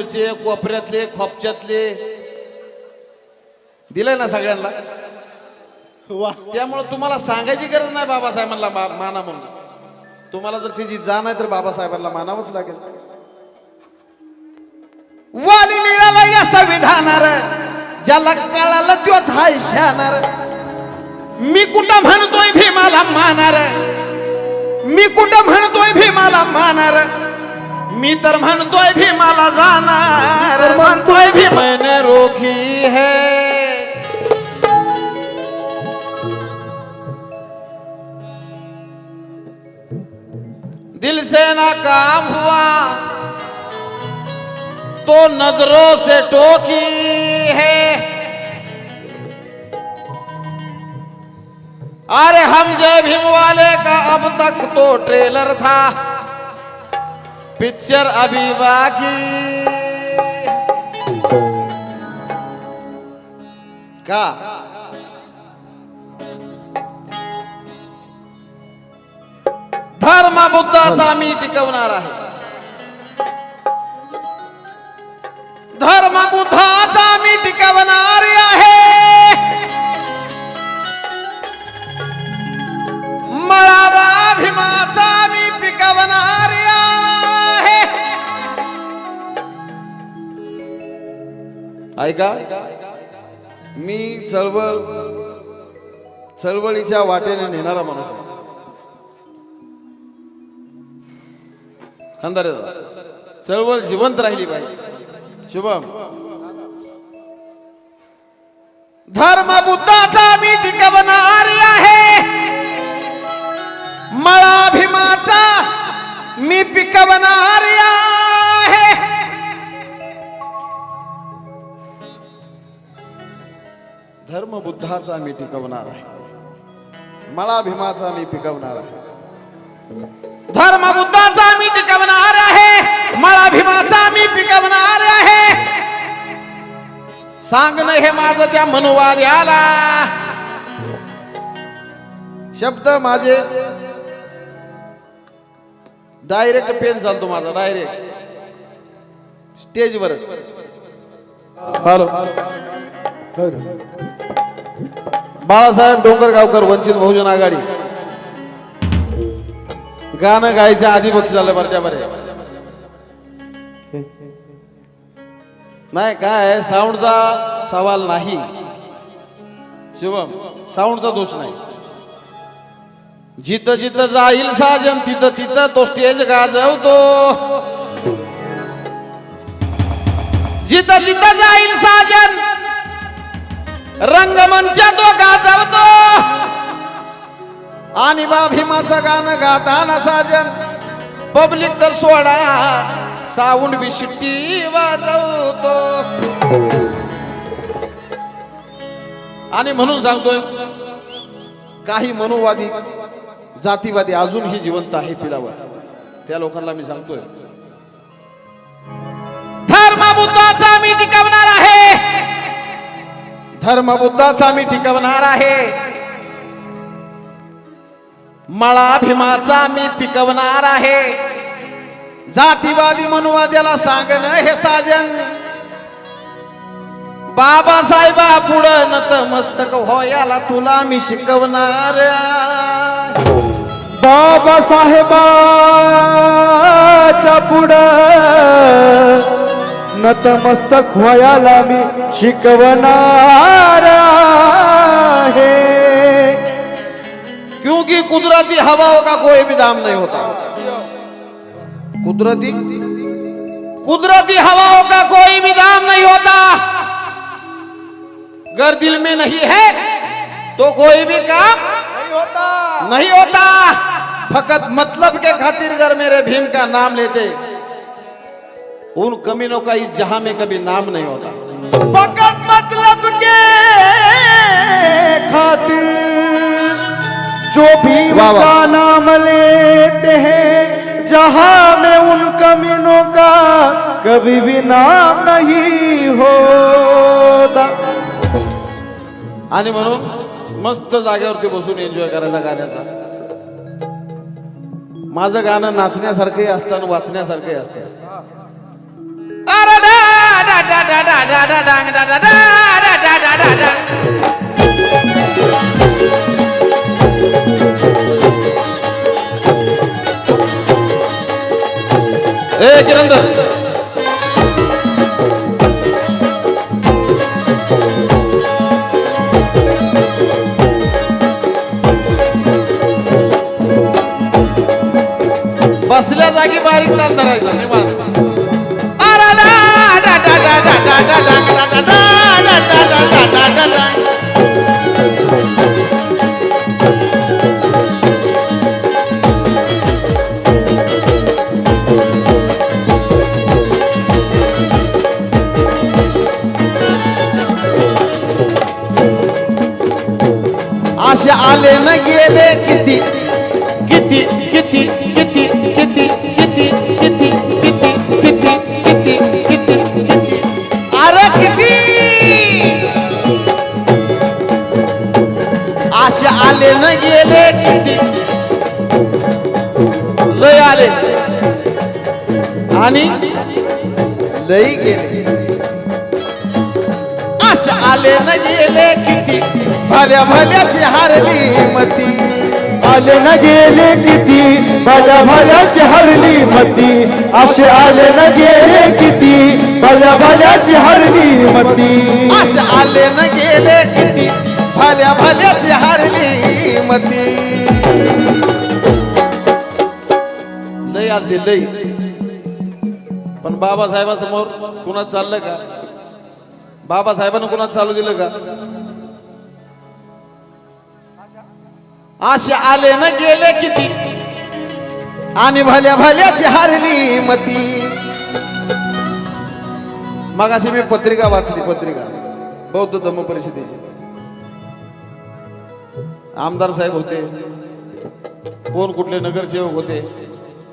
पुढचे कोपऱ्यातले खोपच्यातले. दिलंय ना सगळ्यांना? वा. त्यामुळे तुम्हाला सांगायची गरज नाही बाबासाहेबांना माना म्हणून. तुम्हाला जर तिची जाण आहे तर बाबासाहेबांना मानावंच लागेल. वाली मिळाला या संविधानार ज्याला कळालं त्योच हाय शानार. मी कुठं म्हणतोय भीमाला मानार? मी कुठं म्हणतोय भीमाला मानार? मी तर म्हणतोय भीमाला जाणार म्हणतोय भी मैंने रोखी है। दिल से ना काम हुआ तो नज़रों से टोकी है। अरे हम जय भीम वाले का अब तक तो ट्रेलर था। पिक्चर अभी बाकी। का? धर्म बुद्धाचा मी टिकवणार आहे. धर्म बुद्धाचा मी टिकवणार आहे. ऐका. मी चळवळ चळवळीच्या वाटेने नेणारा माणूस अंधारे चळवळ जिवंत राहिली पाहिजे. शुभम. धर्म बुद्धाचा मी टिकवणार आहे. मळा भीमाचा मी पिकवणार बुद्धाचा मी टिकवणार आहे. मळा भीमाचा मी पिकवणार आहे. धर्म बुद्धाचा मी टिकवणार आहे. मळा भीमाचा मी पिकवणार आहे. सांगणं हे माझं त्या मनुवाद्याला. शब्द माझे. डायरेक्ट पेन चालतो माझा डायरेक्ट स्टेजवरच हॅलो बाळासाहेब डोंगरगावकर वंचित बहुजन आघाडी. गाणं गायच्या आधी बक्षीस झालं बरच्या बरे नाही काय साऊंडचा सवाल नाही. शिवम साऊंडचा दोष नाही. जिथं जिथं जाईल साजन तिथं तिथं तो स्टेज गाजवतो. जिथं जिथं जाईल साजन रंगमंच तो गाजवतो आणि बा भीमाचं गाणं गाताना साजन. पब्लिक तर सोडा. साऊंड बी शिट्टी वाजवतो. आणि म्हणून सांगतोय काही मनोवादी जातीवादी अजूनही जिवंत आहे पिलावर. त्या लोकांना मी सांगतोय धर्म बुद्धाचा मी टिकवणार आहे. मळा भीमाचा मी पिकवणार आहे. जातीवादी मनुवाद्याला सांगणं हे साजन. बाबासाहेबा पुढं नतमस्तक होयाला तुला मी शिकवणार. बाबासाहेबा! नतमस्तक व्हायला मी शिकवणार आहे क्योंकि कुदरती हवाओं का कोई भी दाम नहीं होता। कुदरती? कुदरती हवाओं का कोई भी दाम नहीं होता। अगर दिल में नहीं है तो कोई भी काम होता। नहीं होता। फकत मतलब के खातिर अगर मेरे भीम का नाम लेते उन कमीनों का इस जहां में कभी नाम नहीं होता। फकत मतलब के खातिर जो भी। उनका नाम लेते हैं जहां में उन कमीनों का कभी भी नाम नहीं होता। आणि म्हणून मस्त जागेवरती बसून एन्जॉय करायचा गाण्याचा. माझं गाणं नाचण्यासारखंही असतं आणि वाचण्यासारखंही असतं. ए किरंदर बसल्या जागी बारीक ताल धरायचा. न किती किती किती किती किती किती किती किती किती किती किती किती अरे किती असे आले न गेले किती लय आले आणि लय गेले असे आले न गेले किती भल्या भल्याची हारली मती आले न गेले किती? भल्या भल्याची हरली मती. असे आले न गेले किती? भल्या भल्याची हरली मती. असे आले न गेले किती? भल्या भल्याची हारली मती. लय आलते लय. पण बाबासाहेबासमोर कुणाच चाललं का? बाबासाहेबांना कुणाच चालू दिलं का? असे आले न गेले किती? आणि भल्या भल्याची हारली मती. मग अशी मी पत्रिका वाचली पत्रिका. बौद्ध धम्म परिषदेची आमदार साहेब होते. कोण कुठले नगरसेवक होते?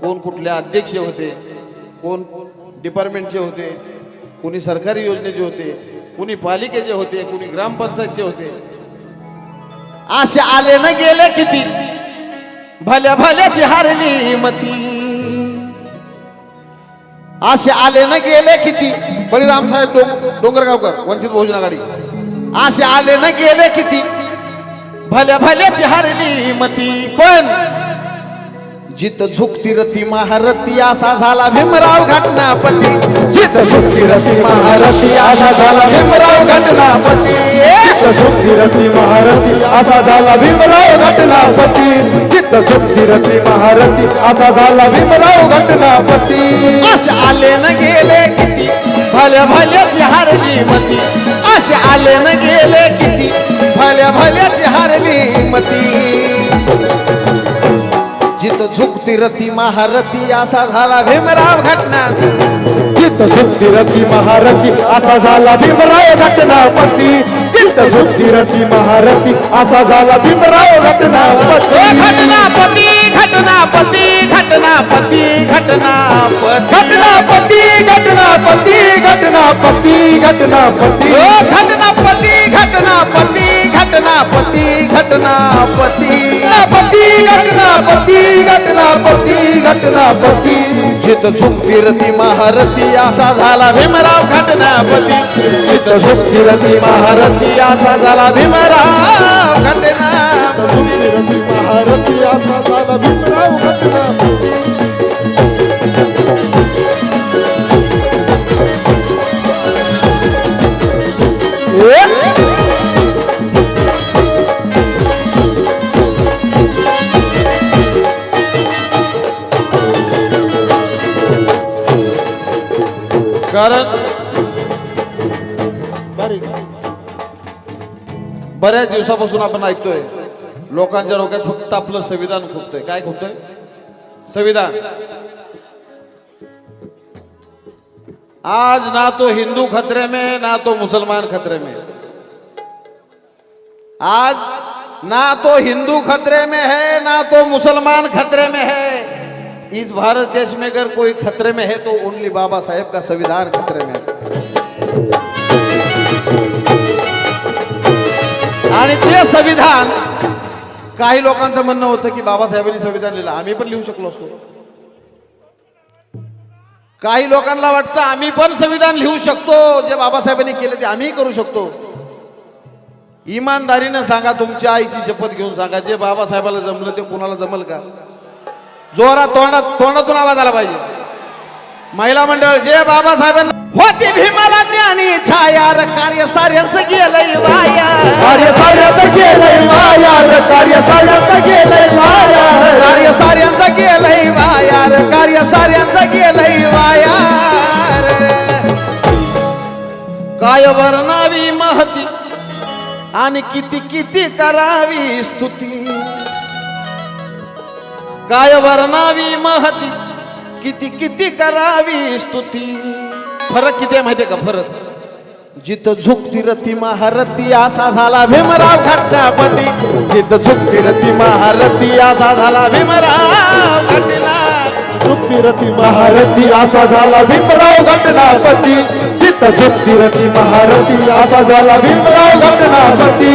कोण कुठले अध्यक्ष होते? कोण डिपार्टमेंटचे होते? कोणी सरकारी योजनेचे होते? कुणी पालिकेचे होते? कुणी ग्रामपंचायतचे होते? असे आले न गेले किती? भल्या भल्याची हारली मती असे आले न गेले किती? बळीराम साहेब डोंग- डोंगरगावकर वंचित बहुजन आघाडी. असे आले न गेले किती? भल्या भल्याची हारली मती पण जित झुकती रती महारथी असा झाला भीमराव घटनापती. जित झुकती रती महारथी असा झाला भीमराव घटनापती. झुकती रती महारथी असा झाला भीमराव घटनापती. चित्त झुकती रती महारथी असा झाला भीमराव घटनापती. असे आले न गेले किती भल्या भल्याची हारली मती. असे आले न गेले किती भल्या भल्याची हारली मती. जित झुकती रती महारथी असा झाला भीमराव घटना. चित्त झुकती रती महारथी असा झाला भीमराव घटनापती. चित्त झुकती रती महारथी असा झाला भीमराव घटनापती. ओ घटनापती घटनापती घटनापती घटनापती. घटनापती घटनापती घटनापती घटनापती. पती घटना पती पती घटना पती घटना पती घटना पती चित झुक फिरती महारती असा झाला भीमराव घटनापती. चित झुक फिरती महारती असा झाला भीमराव घटना महारती असा झाला भीमराव घटना कारण बऱ्याच दिवसापासून आपण ऐकतोय लोकांच्या डोक्यात फक्त आपलं संविधान खुपतंय. काय खुपतंय? संविधान. आज ना तो हिंदू खतरे में ना तो मुसलमान खतरे में. आज ना तो हिंदू खतरे में है ना तो मुसलमान खतरे में है. इस भारत देश में अगर कोई खतरे में है तो ओनली बाबा साहेब का संविधान खतरे में है। आणि ते संविधान काही लोकांचं म्हणणं होतं की बाबासाहेबांनी संविधान लिहिलं. आम्ही पण लिहू शकलो असतो. काही लोकांना वाटतं आम्ही पण संविधान लिहू शकतो जे बाबासाहेबांनी केले ते आम्ही करू शकतो. इमानदारीनं सांगा तुमच्या आईची शपथ घेऊन सांगा जे बाबासाहेबाला जमलं ते कुणाला जमल का? जोरात तोंडात तोंडातून आवाज आला पाहिजे महिला मंडळ जे बाबासाहेबांना होती भीमाला ज्ञानी छाया र कार्य साऱ्यांचं गेलंय वाया कार्य साऱ्याचं गेलंय वाया रे, कार्य साऱ्याचं गेलंय वाया. कार्य साऱ्यांचं गेलंय वाया र कार्य साऱ्यांचं गेलंय वाया. काय वर्णावी महती आणि किती किती करावी स्तुती काय वर्णावी महती. किती किती करावी स्तुती. फरक किती आहे माहितीये का? फरक. जिथं झुकती रती महारती असा झाला भीमराव खट्ट्यापती जित झुकती रती महारती असा झाला भीमराव घटना झुकती रती महारती असा झाला भीमराव घटनापती जित झुकती रती महारती असा झाला भीमराव घटनापती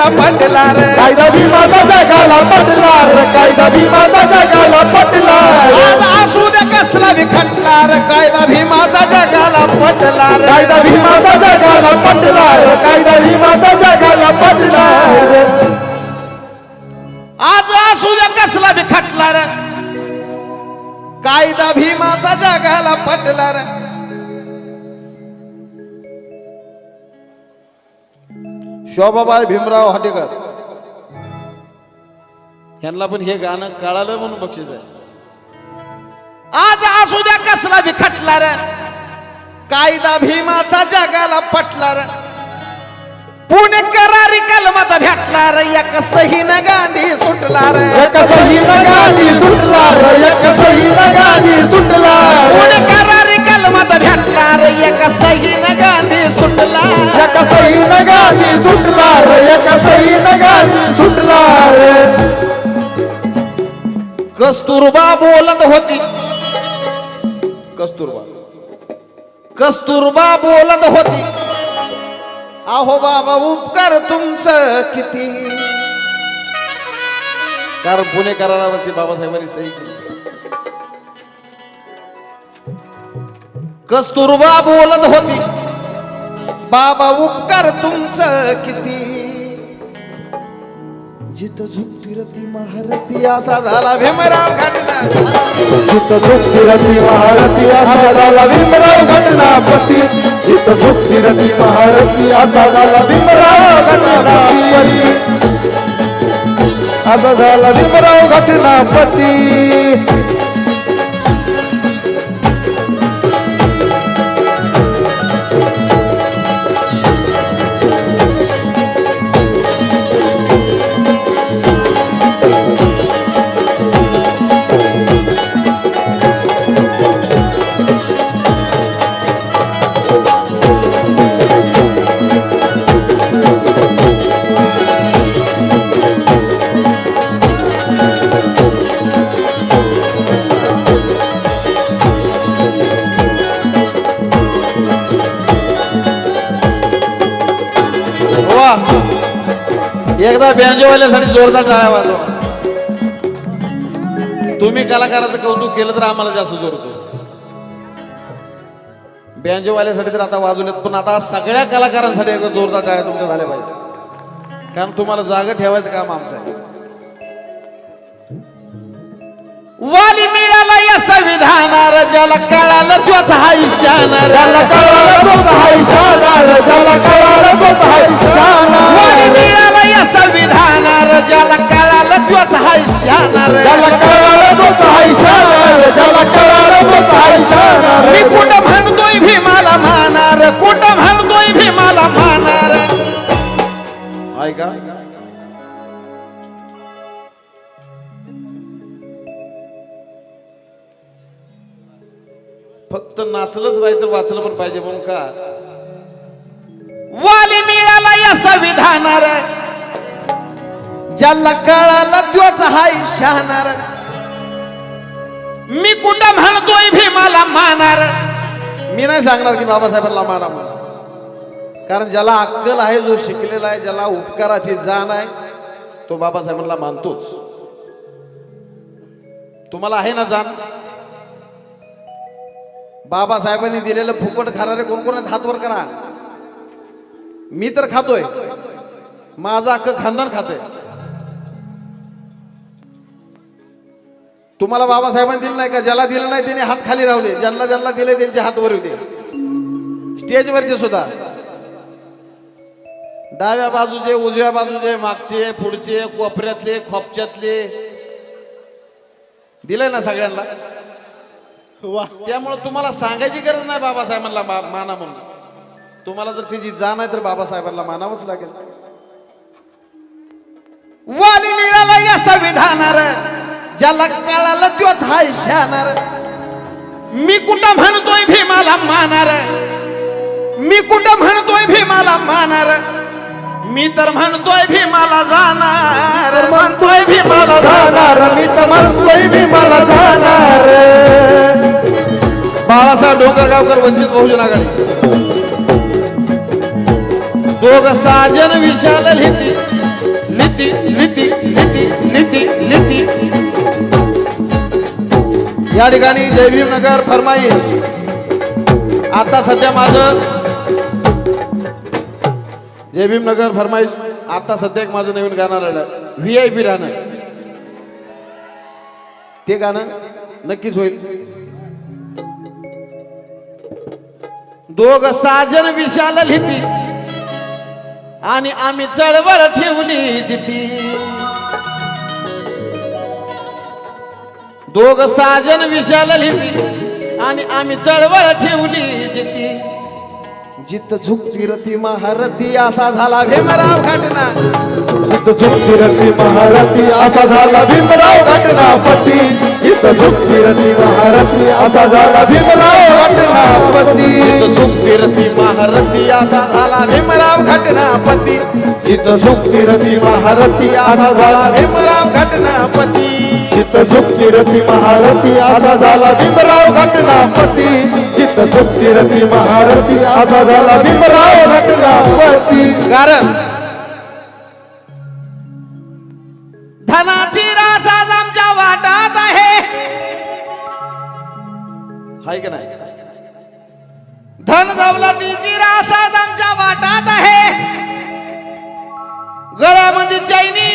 जगाला पटला रे कायदा भीमाचा जगाला पटला रे, कायदा भीमाचा जगाला पटला रे. आज असू द्या कसला विखटला रे कायदा भीमाचा जगाला पटला रे कायदा भीमाचा जगाला पटला रे, कायदा भीमाचा जगाला पटला रे. आज असू द्या कसला विखटला रे कायदा भीमाचा जगाला पटला रे शोभाबाई भीमराव हाटेकर. यांना पण हे गाणं कळालं म्हणून बक्षीस आहे. आज असू द्या कसला विखटला रे कायदा भीमाचा जगाला पटला रे पुणे करारी कलमत भेटला रे एक सहीन गांधी सुटला रे एक सहीन गादी सुटला रे, एक सहीन गादी सुटला रे. पुणे कस्तुरबा बोलत होती. कस्तुरबा. कस्तुरबा बोलत होती. अहो बाबा उपकार तुमचं किती? कारण पुणे करारावरती बाबासाहेबांनी सही केली. कस्तुरबा बोलत होती. बाबा उपकार तुमचं किती? जिथं झुकती रती महारती असा झाला भीमराव घटना. जिथं झुकती रती महारती असा झाला भीमराव घटनापती जिथं झुकती रती महारती असा झाला भीमराव घटनापती असा झाला भीमराव घटनापती एकदा बँजोवाल्यासाठी जोरदार टाळ्या वाजवा. तुम्ही कलाकाराचं कौतुक केलं तर आम्हाला जास्त जोर होतो बँजोवाल्यासाठी तर आता वाजवलेत पण आता सगळ्या कलाकारांसाठी एकदा जोरदार टाळ्या तुमच्या झाल्या पाहिजे कारण तुम्हाला जागा ठेवायचं काम आमचं आहे. वाली मिळाला या संविधानार ज्याला कळालं त्योच हा इशानार ज्याला कळालं तोच हाय शाणार ज्याला कळालं तोच हाय वाली शाणार मिळाला या संविधानार ज्याला कळालं त्योच हा इशानार ज्याला कळालं हाय शाणार ज्याला कळालं हाय शाणार मी कुठं म्हणतोय भीमाला मानार कुठं म्हणतोय भीमाला मानार? ऐका फक्त नाचलंच नाही तर वाचलं पण पाहिजे म्हणून का? वाली मिळाला या संविधानार ज्याला कळाला त्योच हाय शहाणार. मी कुठं म्हणतोय भीमाला मानार. मी नाही सांगणार की बाबासाहेबांना माना म्हणा कारण ज्याला अक्कल आहे जो शिकलेला आहे ज्याला उपकाराची जाण आहे तो बाबासाहेबांना मानतोच. तुम्हाला आहे ना जाण? बाबासाहेबांनी दिलेलं फुकट खाणारे कोण कोण आहेत? हातवर करा. मी तर खातोय. माझं अक्क खानदान खाते तुम्हाला बाबासाहेबांनी दिलं नाही का? ज्याला दिलं नाही त्याने हात खाली राहू दे ज्यांना ज्यांना दिले त्यांचे हात वर दे. स्टेजवरचे सुद्धा. डाव्या बाजूचे उजव्या बाजूचे मागचे पुढचे कोपऱ्यातले खोपच्यातले. दिलंय ना सगळ्यांना? वा. त्यामुळे तुम्हाला सांगायची गरज नाही बाबासाहेबांना माना म्हणून. तुम्हाला जर तिची जाण आहे तर बाबासाहेबांना मानावंच लागेल. वाली मिळाला या संविधानार ज्याला कळालं त्योच हाय शानार. मी कुठं म्हणतोय भीमाला मानार? मी कुठं म्हणतोय भीमाला मानार? मी तर म्हणतोय भीमाला जाणार. म्हणतोय भीमाला जाणार. मी तर म्हणतोय मी मला जाणार. बाळासाहेब डोंगरगावकर वंचित बहुजन आघाडी. दोघ साजन विशाल लिहिती लिहिती या ठिकाणी जयभीम नगर फरमाईश आता सध्या माझं जयभीम नगर फरमाईश आता सध्या एक माझं नवीन गाणं राहिलं व्ही आय पी राहणं. ते गाणं नक्कीच होईल. दोघ साजन विशाल लिहिती आणि आम्ही चळवळ ठेवली जिती. दोघ साजन विशाल लिहिती आणि आम्ही चळवळ ठेवली जिती. जित झुकती रती महारथी असा झाला भीमराव घटना. इथं झुकती रती महारथी असा झाला भीमराव घटनापती इथं झुकती रती महारथी असा झाला भीमराव घटनापती जित झुकती रती महारथी असा झाला भीमराव घटनापती जिथं झुकती रती महारथी असा झाला भीमराव घटनापती जिथं झुकती रती महारथी असा झाला भीमराव घटनापती. जिथं झुकती रती महारथी असा झाला भीमराव घटनापती. कारण धनाची रास आज आमच्या वाटात आहे. हाय का नाही? धन दौलतीची रास आज आमच्या वाटात आहे. गळ्यामध्ये चैनी